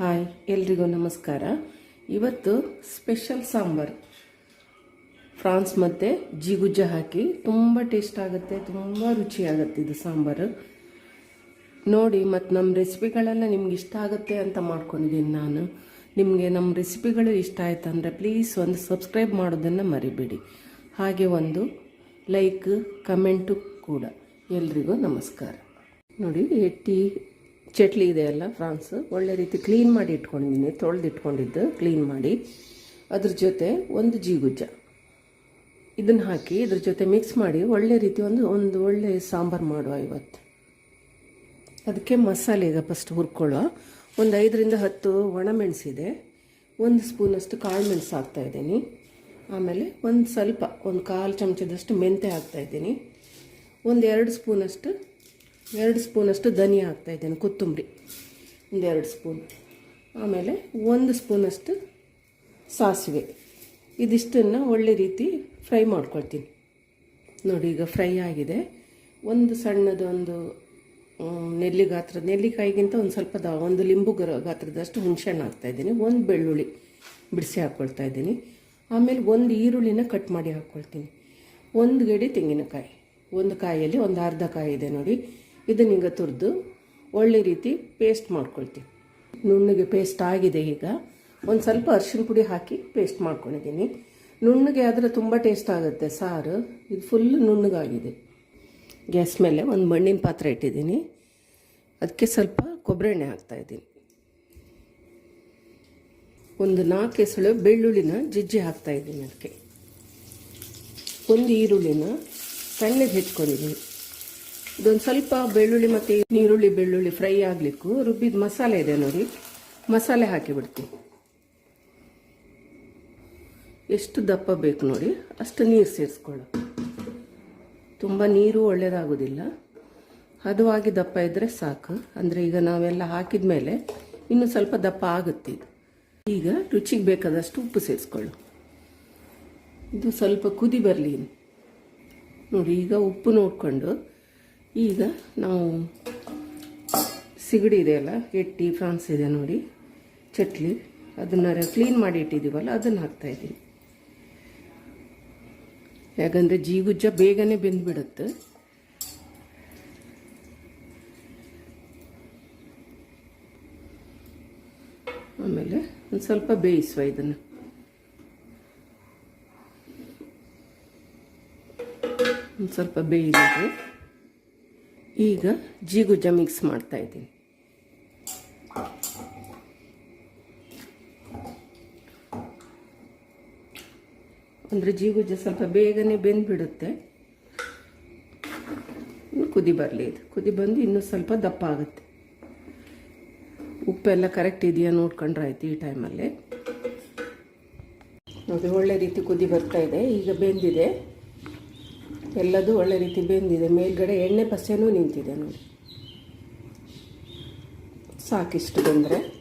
Hi, ಎಲ್ರಿಗೂ ನಮಸ್ಕಾರ. ಇವತ್ತು ಸ್ಪೆಷಲ್ ಸಾಂಬಾರು. ಫ್ರಾನ್ಸ್ ಮತ್ತು ಜಿಗುಜ್ಜ ಹಾಕಿ ತುಂಬ ಟೇಸ್ಟ್ ಆಗುತ್ತೆ, ತುಂಬ ರುಚಿಯಾಗುತ್ತೆ ಇದು ಸಾಂಬಾರು. ನೋಡಿ, ಮತ್ತು ನಮ್ಮ ರೆಸಿಪಿಗಳೆಲ್ಲ ನಿಮ್ಗೆ ಇಷ್ಟ ಆಗುತ್ತೆ ಅಂತ ಮಾಡ್ಕೊಂಡಿದ್ದೀನಿ ನಾನು. ನಿಮಗೆ ನಮ್ಮ ರೆಸಿಪಿಗಳು ಇಷ್ಟ ಆಯ್ತು ಅಂದರೆ ಪ್ಲೀಸ್ ಒಂದು ಸಬ್ಸ್ಕ್ರೈಬ್ ಮಾಡೋದನ್ನು ಮರಿಬೇಡಿ. ಹಾಗೆ ಒಂದು ಲೈಕ್ ಕಮೆಂಟು ಕೂಡ. ಎಲ್ರಿಗೂ ನಮಸ್ಕಾರ. ನೋಡಿ ಎಟ್ಟಿ ಚಟ್ಲಿ ಇದೆಯಲ್ಲ ಫ್ರಾನ್ಸ್. ಒಳ್ಳೆ ರೀತಿ ಕ್ಲೀನ್ ಮಾಡಿ ಇಟ್ಕೊಂಡಿದ್ದೀನಿ. ತೊಳೆದಿಟ್ಕೊಂಡಿದ್ದು ಕ್ಲೀನ್ ಮಾಡಿ. ಅದ್ರ ಜೊತೆ ಒಂದು ಜೀಗುಜ್ಜ. ಇದನ್ನು ಹಾಕಿ ಇದ್ರ ಜೊತೆ ಮಿಕ್ಸ್ ಮಾಡಿ ಒಳ್ಳೆ ರೀತಿ ಒಂದು ಒಂದು ಒಳ್ಳೆ ಸಾಂಬಾರು ಮಾಡುವ ಇವತ್ತು. ಅದಕ್ಕೆ ಮಸಾಲೆ ಈಗ ಫಸ್ಟ್ ಹುರ್ಕೊಳ್ಳೋ ಒಂದು ಐದರಿಂದ ಹತ್ತು ಒಣಮೆಣಸಿದೆ ಒಂದು ಸ್ಪೂನಷ್ಟು ಕಾಳು ಮೆಣಸು ಹಾಕ್ತಾ ಇದ್ದೀನಿ. ಆಮೇಲೆ ಒಂದು ಸ್ವಲ್ಪ, ಒಂದು ಕಾಲು ಚಮಚದಷ್ಟು ಮೆಂತೆ ಹಾಕ್ತಾ ಇದ್ದೀನಿ. ಒಂದು ಎರಡು ಸ್ಪೂನಷ್ಟು ಎರಡು ಸ್ಪೂನಷ್ಟು ಧನಿಯಾ ಹಾಕ್ತಾ ಇದ್ದೇನೆ, ಕೊತ್ತಂಬರಿ. ಒಂದೆರಡು ಸ್ಪೂನ್. ಆಮೇಲೆ ಒಂದು ಸ್ಪೂನಷ್ಟು ಸಾಸಿವೆ. ಇದಿಷ್ಟನ್ನು ಒಳ್ಳೆ ರೀತಿ ಫ್ರೈ ಮಾಡ್ಕೊಳ್ತೀನಿ. ನೋಡಿ, ಈಗ ಫ್ರೈ ಆಗಿದೆ. ಒಂದು ಸಣ್ಣದೊಂದು ನೆಲ್ಲಿ ಗಾತ್ರದ, ನೆಲ್ಲಿಕಾಯಿಗಿಂತ ಒಂದು ಸ್ವಲ್ಪ ದ, ಒಂದು ಲಿಂಬು ಗರ, ಗಾತ್ರದಷ್ಟು ಹಾಕ್ತಾ ಇದ್ದೀನಿ. ಒಂದು ಬೆಳ್ಳುಳ್ಳಿ ಬಿಡಿಸಿ ಹಾಕ್ಕೊಳ್ತಾ ಇದ್ದೀನಿ. ಆಮೇಲೆ ಒಂದು ಈರುಳ್ಳಿನ ಕಟ್ ಮಾಡಿ ಹಾಕ್ಕೊಳ್ತೀನಿ ಒಂದು ಗಡಿ ತೆಂಗಿನಕಾಯಿ. ಒಂದು ಕಾಯಲ್ಲಿ ಒಂದು ಅರ್ಧ ಕಾಯಿ ಇದೆ ನೋಡಿ. ಇದನ್ನೀಗ ತುರಿದು ಒಳ್ಳೆ ರೀತಿ ಪೇಸ್ಟ್ ಮಾಡ್ಕೊಳ್ತೀನಿ. ನುಣ್ಣಗೆ ಪೇಸ್ಟ್ ಆಗಿದೆ ಈಗ. ಒಂದು ಸ್ವಲ್ಪ ಅರಿಶಿನ ಪುಡಿ ಹಾಕಿ ಪೇಸ್ಟ್ ಮಾಡ್ಕೊಂಡಿದ್ದೀನಿ. ನುಣ್ಣಗೆ ಆದರೆ ತುಂಬ ಟೇಸ್ಟ್ ಆಗುತ್ತೆ ಸಾರು. ಇದು ಫುಲ್ ನುಣ್ಣಗಾಗಿದೆ. ಗ್ಯಾಸ್ ಮೇಲೆ ಒಂದು ಮಣ್ಣಿನ ಪಾತ್ರೆ ಇಟ್ಟಿದ್ದೀನಿ. ಅದಕ್ಕೆ ಸ್ವಲ್ಪ ಕೊಬ್ಬರಿ ಎಣ್ಣೆ ಹಾಕ್ತಾಯಿದ್ದೀನಿ ಒಂದು ನಾಲ್ಕು ಎಸಳು ಬೆಳ್ಳುಳ್ಳಿನ ಜಜ್ಜಿ ಹಾಕ್ತಾಯಿದ್ದೀನಿ ಅದಕ್ಕೆ ಒಂದು ಈರುಳ್ಳಿನ ಸಣ್ಣಗೆ ಹೆಚ್ಕೊಂಡಿದ್ದೀನಿ. ಇದೊಂದು ಸ್ವಲ್ಪ ಬೆಳ್ಳುಳ್ಳಿ ಮತ್ತು ನೀರುಳ್ಳಿ ಬೆಳ್ಳುಳ್ಳಿ ಫ್ರೈ ಆಗಲಿಕ್ಕೂ ರುಬ್ಬಿದ ಮಸಾಲೆ ಇದೆ ನೋಡಿ. ಮಸಾಲೆ ಹಾಕಿಬಿಡ್ತೀನಿ. ಎಷ್ಟು ದಪ್ಪ ಬೇಕು ನೋಡಿ, ಅಷ್ಟು ನೀರು ಸೇರಿಸ್ಕೊಳ್ಳೋ ತುಂಬ ನೀರು ಒಳ್ಳೆಯದಾಗೋದಿಲ್ಲ ಹದವಾಗಿ ದಪ್ಪ ಇದ್ದರೆ ಸಾಕು. ಅಂದರೆ ಈಗ ನಾವೆಲ್ಲ ಹಾಕಿದ ಮೇಲೆ ಇನ್ನೂ ಸ್ವಲ್ಪ ದಪ್ಪ ಆಗುತ್ತೆ ಇದು. ಈಗ ರುಚಿಗೆ ಬೇಕಾದಷ್ಟು ಉಪ್ಪು ಸೇರಿಸ್ಕೊಳ್ಳು ಇದು ಸ್ವಲ್ಪ ಕುದಿ ಬರಲಿ. ನೋಡಿ, ಈಗ ಉಪ್ಪು ನೋಡಿಕೊಂಡು ಈಗ ನಾವು ಸಿಗಡಿ ಇದೆಯಲ್ಲ ಎಟ್ಟಿ, ಫ್ರಾನ್ಸ್ ಇದೆ ನೋಡಿ, ಚಟ್ಲಿ. ಅದನ್ನ ಕ್ಲೀನ್ ಮಾಡಿ ಇಟ್ಟಿದ್ದೀವಲ್ಲ, ಅದನ್ನು ಹಾಕ್ತಾಯಿದ್ದೀನಿ ಯಾಕಂದರೆ ಜೀಗುಜ್ಜ ಬೇಗನೆ ಬೆಂದ್ಬಿಡುತ್ತೆ. ಆಮೇಲೆ ಒಂದು ಸ್ವಲ್ಪ ಬೇಯಿಸುವ ಇದನ್ನು. ಒಂದು ಸ್ವಲ್ಪ ಬೇಯಿಸಿದೆ ಈಗ ಜೀಗುಜ್ಜ ಮಿಕ್ಸ್ ಮಾಡ್ತಾ ಇದ್ದೀನಿ. ಅಂದರೆ ಜೀಗುಜ್ಜ ಸ್ವಲ್ಪ ಬೇಗನೆ ಬೆಂದ್ಬಿಡುತ್ತೆ. ಕುದಿ ಬರಲಿ ಇದು. ಕುದಿ ಬಂದು ಇನ್ನೂ ಸ್ವಲ್ಪ ದಪ್ಪ ಆಗುತ್ತೆ. ಉಪ್ಪೆಲ್ಲ ಕರೆಕ್ಟ್ ಇದೆಯಾ ನೋಡ್ಕೊಂಡ್ರೆ ಆಯ್ತು ಈ ಟೈಮಲ್ಲಿ ನೋಡಿ ಒಳ್ಳೆ ರೀತಿ ಕುದಿ ಬರ್ತಾ ಇದೆ. ಈಗ ಬೆಂದಿದೆ. ಎಲ್ಲದೂ ಒಳ್ಳೆ ರೀತಿ ಬೆಂದಿದೆ. ಮೇಲ್ಗಡೆ ಎಣ್ಣೆ ಪಸೆನೂ ನಿಂತಿದೆ ನೋಡಿ. ಸಾಕಿಷ್ಟು ಬಂದರೆ.